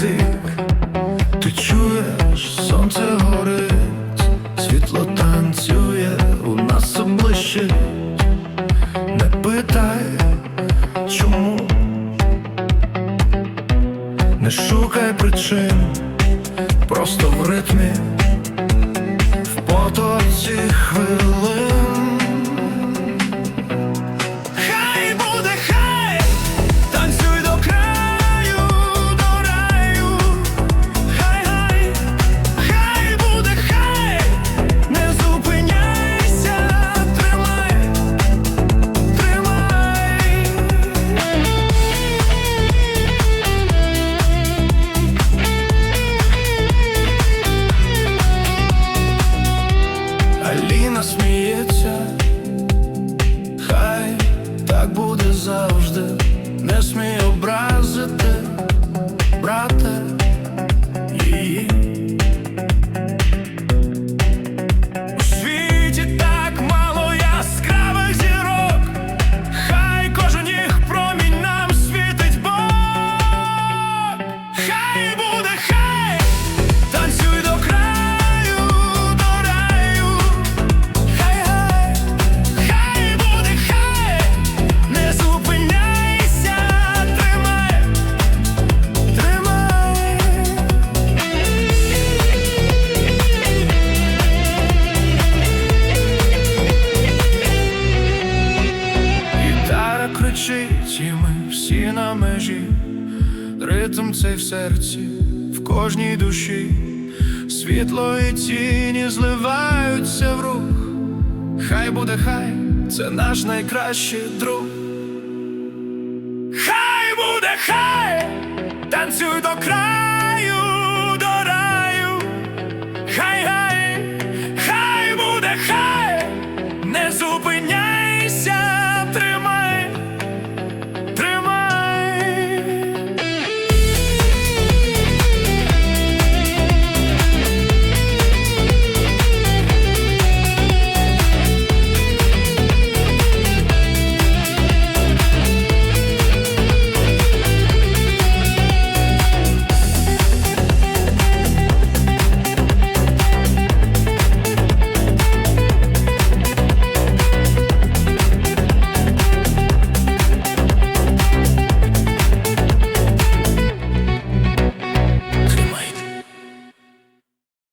тих, ти чуєш, сонце горить, світло танцює, у нас блищить. Не питай, чому, не шукай причин, просто в ритмі, в потоці хвилин. Всі на межі, ритм цей в серці, в кожній душі, світло і тіні зливаються в рух. Хай буде хай, це наш найкращий друг. Хай буде хай, танцюй до краю,